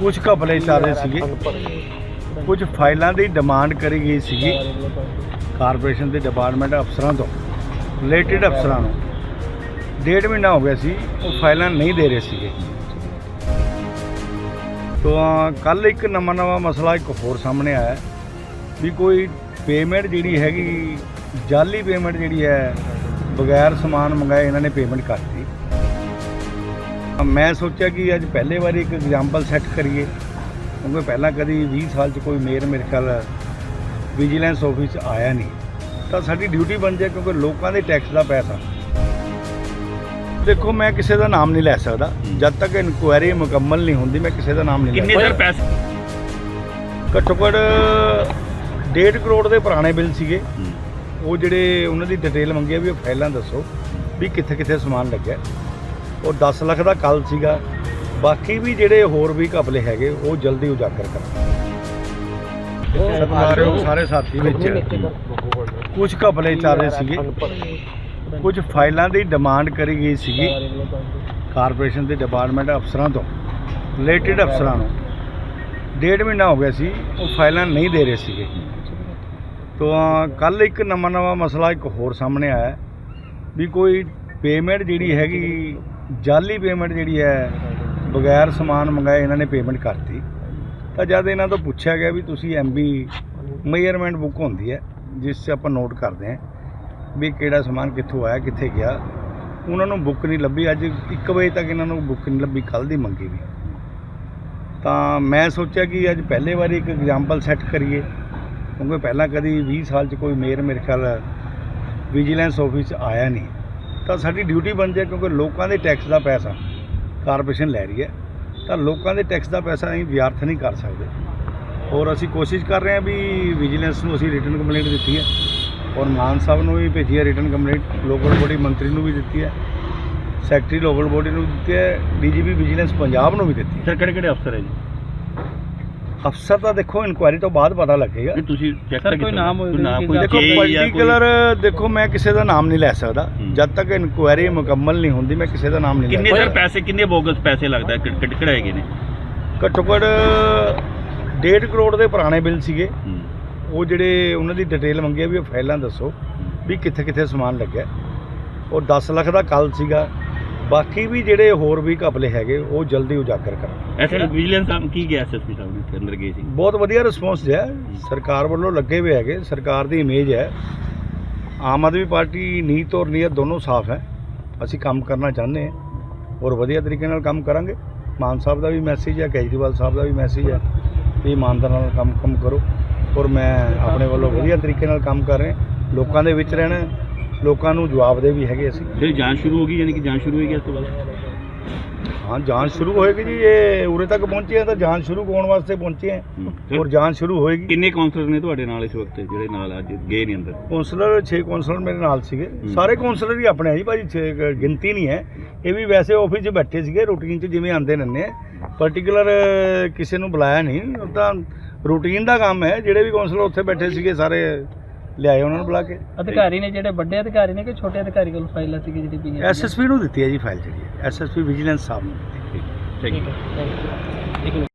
ਕੁਝ ਘਪਲੇ ਚੱਲ ਰਹੇ ਸੀਗੇ। ਕੁਝ ਫਾਈਲਾਂ ਦੀ ਡਿਮਾਂਡ ਕਰੀ ਗਈ ਸੀਗੀ। ਕਾਰਪੋਰੇਸ਼ਨ ਦੇ ਡਿਪਾਰਟਮੈਂਟ ਅਫਸਰਾਂ ਤੋਂ, ਰਿਲੇਟਡ ਅਫਸਰਾਂ ਨੂੰ। ਡੇਢ ਮਹੀਨਾ ਹੋ ਗਿਆ ਸੀ, ਉਹ ਫਾਈਲਾਂ ਨਹੀਂ ਦੇ ਰਹੇ ਸੀਗੇ। ਤਾਂ ਕੱਲ ਇੱਕ ਨਵਾਂ ਨਵਾਂ ਮਸਲਾ ਇੱਕ ਹੋਰ ਸਾਹਮਣੇ ਆਇਆ ਵੀ ਕੋਈ ਪੇਮੈਂਟ ਜਿਹੜੀ ਹੈਗੀ ਜਾਲੀ ਪੇਮੈਂਟ ਜਿਹੜੀ ਹੈ, ਬਗੈਰ ਸਮਾਨ ਮੰਗਾਏ ਇਹਨਾਂ ਨੇ ਪੇਮੈਂਟ ਕਰਤੀ। ਮੈਂ ਸੋਚਿਆ ਕਿ ਅੱਜ ਪਹਿਲੇ ਵਾਰੀ ਇੱਕ ਐਗਜ਼ਾਮਪਲ ਸੈੱਟ ਕਰੀਏ ਕਿਉਂਕਿ ਪਹਿਲਾਂ ਕਦੀ 20 ਸਾਲ 'ਚ ਕੋਈ ਮੇਅਰ ਮੇਰੇ ਖਿਆਲ ਵਿਜੀਲੈਂਸ ਆਫਿਸ ਆਇਆ ਨਹੀਂ। ਤਾਂ ਸਾਡੀ ਡਿਊਟੀ ਬਣ ਜਾਏ ਕਿਉਂਕਿ ਲੋਕਾਂ ਦੇ ਟੈਕਸ ਦਾ ਪੈਸਾ। ਦੇਖੋ ਮੈਂ ਕਿਸੇ ਦਾ ਨਾਮ ਨਹੀਂ ਲੈ ਸਕਦਾ। ਜਦ ਤੱਕ ਇਨਕੁਆਇਰੀ ਮੁਕੰਮਲ ਨਹੀਂ ਹੁੰਦੀ ਮੈਂ ਕਿਸੇ ਦਾ ਨਾਮ ਨਹੀਂ ਲੈ ਕਿੰਨੇ ਸਰ ਪੈਸੇ? ਘੱਟੋ ਘੱਟ 1.5 ਕਰੋੜ ਦੇ ਪੁਰਾਣੇ ਬਿੱਲ ਸੀਗੇ। ਉਹ ਜਿਹੜੇ ਉਹਨਾਂ ਦੀ ਡਿਟੇਲ ਮੰਗੀ ਆ ਵੀ ਉਹ ਫਾਈਲਾਂ ਦੱਸੋ ਵੀ ਕਿੱਥੇ ਕਿੱਥੇ ਸਮਾਨ ਲੱਗਿਆ। ਉਹ 10 ਲੱਖ ਦਾ ਕੱਲ ਸੀਗਾ। ਬਾਕੀ ਵੀ ਜਿਹੜੇ ਹੋਰ ਵੀ ਘਪਲੇ ਹੈਗੇ ਉਹ ਜਲਦੀ ਉਜਾਗਰ ਕਰਾਂਗੇ ਸਤਿਕਾਰਯੋਗ ਸਾਰੇ ਸਾਥੀ ਵਿੱਚ। ਕੁਝ ਘਪਲੇ ਚੱਲ ਰਹੇ ਸੀਗੇ। ਕੁਝ ਫਾਈਲਾਂ ਦੀ ਡਿਮਾਂਡ ਕਰੀ ਗਈ ਸੀਗੀ। ਕਾਰਪੋਰੇਸ਼ਨ ਦੇ ਡਿਪਾਰਟਮੈਂਟ ਅਫਸਰਾਂ ਤੋਂ ਰਿਲੇਟਡ ਅਫਸਰਾਂ ਨੂੰ। ਡੇਢ ਮਹੀਨਾ ਹੋ ਗਿਆ ਸੀ ਉਹ ਫਾਈਲਾਂ ਨਹੀਂ ਦੇ ਰਹੇ ਸੀਗੇ। ਤਾਂ ਕੱਲ ਇੱਕ ਨਵਾਂ ਨਵਾਂ ਮਸਲਾ ਇੱਕ ਹੋਰ ਸਾਹਮਣੇ ਆਇਆ। ਵੀ ਕੋਈ ਪੇਮੈਂਟ ਜਿਹੜੀ ਹੈਗੀ ਜਾਲੀ ਪੇਮੈਂਟ ਜਿਹੜੀ ਹੈ, ਬਗੈਰ ਸਮਾਨ ਮੰਗਾਏ ਇਹਨਾਂ ਨੇ ਪੇਮੈਂਟ ਕਰਤੀ। ਤਾਂ ਜਦ ਇਹਨਾਂ ਤੋਂ ਪੁੱਛਿਆ ਗਿਆ ਵੀ ਤੁਸੀਂ ਐਮਬੀ ਮੇਜਰਮੈਂਟ ਬੁੱਕ ਹੁੰਦੀ ਹੈ, ਜਿਸ 'ਚ ਆਪਾਂ ਨੋਟ ਕਰਦੇ ਹਾਂ ਵੀ ਕਿਹੜਾ ਸਮਾਨ ਕਿੱਥੋਂ ਆਇਆ, ਕਿੱਥੇ ਗਿਆ, ਉਹਨਾਂ ਨੂੰ ਬੁੱਕ ਨਹੀਂ ਲੱਭੀ। ਅੱਜ 1 ਵਜੇ ਤੱਕ ਇਹਨਾਂ ਨੂੰ ਬੁੱਕ ਨਹੀਂ ਲੱਭੀ ਕੱਲ ਦੀ ਮੰਗੀ ਵੀ। ਤਾਂ ਮੈਂ ਸੋਚਿਆ ਕਿ ਅੱਜ ਪਹਿਲੇ ਵਾਰੀ ਇੱਕ ਐਗਜ਼ਾਮਪਲ ਸੈੱਟ ਕਰੀਏ, ਕਿਉਂਕਿ ਪਹਿਲਾਂ ਕਦੀ 20 ਸਾਲ 'ਚ ਕੋਈ ਮੇਅਰ ਮੇਰੇ ਖਿਆਲ ਵਿਜੀਲੈਂਸ ਆਫਿਸ 'ਚ ਆਇਆ ਨਹੀਂ। ਤਾਂ ਸਾਡੀ ਡਿਊਟੀ ਬਣ ਜਾਏ ਕਿਉਂਕਿ ਲੋਕਾਂ ਦੇ ਟੈਕਸ ਦਾ ਪੈਸਾ ਕਾਰਪੋਰੇਸ਼ਨ ਲੈ ਰਹੀ ਹੈ, ਤਾਂ ਲੋਕਾਂ ਦੇ ਟੈਕਸ ਦਾ ਪੈਸਾ ਅਸੀਂ ਵਿਅਰਥ ਨਹੀਂ ਕਰ ਸਕਦੇ। ਔਰ ਅਸੀਂ ਕੋਸ਼ਿਸ਼ ਕਰ ਰਹੇ ਹਾਂ ਵੀ ਵਿਜੀਲੈਂਸ ਨੂੰ ਅਸੀਂ ਰਿਟਰਨ ਕੰਪਲੇਂਟ ਦਿੱਤੀ ਹੈ ਔਰ ਮਾਨ ਸਾਹਿਬ ਨੂੰ ਵੀ ਭੇਜੀ ਹੈ ਰਿਟਨ ਕੰਪਲੇਂਟ ਲੋਕਲ ਬੋਡੀ ਮੰਤਰੀ ਨੂੰ ਵੀ ਦਿੱਤੀ ਹੈ ਸੈਕਟਰੀ ਲੋਕਲ ਬੋਡੀ ਨੂੰ ਵੀ ਦਿੱਤੀ ਹੈ ਡੀਜੀਪੀ ਵਿਜੀਲੈਂਸ ਪੰਜਾਬ ਨੂੰ ਵੀ ਦਿੱਤੀ ਹੈ। ਸਰ ਕਿਹੜੇ ਕਿਹੜੇ ਅਫਸਰ ਹੈ ਜੀ? ਅਫਸਰ ਤਾਂ ਦੇਖੋ ਇਨਕੁਆਇਰੀ ਤੋਂ ਬਾਅਦ ਪਤਾ ਲੱਗੇਗਾ। ਨਹੀਂ ਤੁਸੀਂ ਚੈੱਕ ਸਰ, ਕੋਈ ਨਾਮ ਹੋਏ ਨਾਮ ਕੋਈ ਦੇਖੋ ਪਾਰਟਿਕੂਲਰ ਦੇਖੋ ਮੈਂ ਕਿਸੇ ਦਾ ਨਾਮ ਨਹੀਂ ਲੈ ਸਕਦਾ। ਜਦ ਤੱਕ ਇਨਕੁਆਇਰੀ ਮੁਕੰਮਲ ਨਹੀਂ ਹੁੰਦੀ ਮੈਂ ਕਿਸੇ ਦਾ ਨਾਮ ਨਹੀਂ ਕਿੰਨੇ ਲੈ ਸਰ ਪੈਸੇ ਕਿੰਨੇ ਬੋਗਸ ਪੈਸੇ ਲੱਗਦਾ? ਕਿ- ਕਿ- ਕਿਹੜੇ ਨੇ? ਘੱਟੋ ਘੱਟ 1.5 ਕਰੋੜ ਦੇ ਪੁਰਾਣੇ ਬਿੱਲ ਸੀਗੇ। ਉਹ ਜਿਹੜੇ ਉਹਨਾਂ ਦੀ ਡਿਟੇਲ ਮੰਗੀ ਆ ਵੀ ਉਹ ਫਾਈਲਾਂ ਦੱਸੋ ਵੀ ਕਿੱਥੇ ਕਿੱਥੇ ਸਮਾਨ ਲੱਗਿਆ। ਉਹ 10 ਲੱਖ ਦਾ ਕੱਲ ਸੀਗਾ। ਬਾਕੀ ਵੀ ਜਿਹੜੇ ਹੋਰ ਵੀ ਘਪਲੇ ਹੈਗੇ ਉਹ ਜਲਦੀ ਉਜਾਗਰ ਕਰਾਂਗੇ ਐਸੇ ਵਿਜੀਲੈਂਸ ਸਾਹਿਬ ਕੀ ਗਿਆ ਐਸਐਸਪੀ ਸਾਹਿਬ ਨੇ ਇੱਥੇ ਅੰਦਰ ਗਏ ਸੀ? ਬਹੁਤ ਵਧੀਆ ਰਿਸਪੌਂਸ ਹੈ ਸਰਕਾਰ ਵੱਲੋਂ ਲੱਗੇ ਹੋਏ ਹੈਗੇ ਸਰਕਾਰ ਦੀ ਇਮੇਜ ਹੈ। ਆਮ ਆਦਮੀ ਪਾਰਟੀ ਨੀਤ ਔਰ ਨੀਅਤ ਦੋਨੋਂ ਸਾਫ਼ ਹੈ। ਅਸੀਂ ਕੰਮ ਕਰਨਾ ਚਾਹੁੰਦੇ ਹਾਂ ਔਰ ਵਧੀਆ ਤਰੀਕੇ ਨਾਲ ਕੰਮ ਕਰਾਂਗੇ। ਮਾਨ ਸਾਹਿਬ ਦਾ ਵੀ ਮੈਸੇਜ ਹੈ ਕੇਜਰੀਵਾਲ ਸਾਹਿਬ ਦਾ ਵੀ ਮੈਸੇਜ ਹੈ ਵੀ ਇਮਾਨਦਾਰ ਨਾਲ ਕੰਮ ਕੰਮ ਕਰੋ। ਔਰ ਮੈਂ ਆਪਣੇ ਵੱਲੋਂ ਵਧੀਆ ਤਰੀਕੇ ਨਾਲ ਕੰਮ ਕਰ ਰਿਹਾ। ਲੋਕਾਂ ਦੇ ਵਿੱਚ ਰਹਿਣਾ ਲੋਕਾਂ ਨੂੰ ਜਵਾਬ ਦੇ ਵੀ ਹੈਗੇ ਅਸੀਂ। ਫਿਰ ਜਾਂਚ ਸ਼ੁਰੂ ਹੋ ਗਈ ਯਾਨੀ ਕਿ ਜਾਂਚ ਸ਼ੁਰੂ ਹੋਏਗੀ ਇਸ ਤੋਂ ਬਾਅਦ? ਹਾਂ ਜਾਂਚ ਸ਼ੁਰੂ ਹੋਏਗੀ ਜੀ ਇਹ ਉਰੇ ਤੱਕ ਪਹੁੰਚੇ ਆ ਤਾਂ ਜਾਂਚ ਸ਼ੁਰੂ ਹੋਣ ਵਾਸਤੇ ਪਹੁੰਚੇ ਆ। ਔਰ ਜਾਂਚ ਸ਼ੁਰੂ ਹੋਏਗੀ। ਕਿੰਨੇ ਕਾਉਂਸਲਰ ਨੇ ਤੁਹਾਡੇ ਨਾਲ ਇਸ ਵਕਤ ਜਿਹੜੇ ਨਾਲ ਅੱਜ ਗਏ ਨੇ ਅੰਦਰ? ਕੌਂਸਲਰ 6 ਕੌਂਸਲਰ ਮੇਰੇ ਨਾਲ ਸੀਗੇ। ਸਾਰੇ ਕੌਂਸਲਰ ਹੀ ਆਪਣੇ ਆ ਜੀ ਭਾਜੀ ਛੇ ਕ- ਗਿਣਤੀ ਨਹੀਂ ਹੈ। ਇਹ ਵੀ ਵੈਸੇ ਆਫਿਸ 'ਚ ਬੈਠੇ ਸੀਗੇ ਰੂਟੀਨ 'ਚ ਜਿਵੇਂ ਆਉਂਦੇ ਨੰਨੇ ਪਾਰਟਿਕੂਲਰ ਕਿਸੇ ਨੂੰ ਬੁਲਾਇਆ ਨਹੀਂ ਉਹ ਤਾਂ ਰੂਟੀਨ ਦਾ ਕੰਮ ਹੈ। ਜਿਹੜੇ ਵੀ ਕੌਂਸਲਰ ਉੱਥੇ ਬੈਠੇ ਸੀਗੇ ਸਾਰੇ ਲਿਆਏ ਉਹਨਾਂ ਨੂੰ ਬੁਲਾ ਕੇ। ਅਧਿਕਾਰੀ ਨੇ ਜਿਹੜੇ ਵੱਡੇ ਅਧਿਕਾਰੀ ਨੇ ਕਿ ਛੋਟੇ ਅਧਿਕਾਰੀ ਕੋਲ ਫਾਈਲਾਂ ਸੀ ਜਿਹੜੀ ਪਈਆਂ ਐਸਐਸਪੀ ਨੂੰ ਦਿੱਤੀ ਹੈ ਜੀ ਫਾਈਲ ਜਿਹੜੀ ਐਸਐਸਪੀ ਵਿਜੀਲੈਂਸ ਸਾਹਿਬ ਨੂੰ ਦਿੱਤੀ ਠੀਕ ਹੈ ਥੈਂਕ ਯੂ।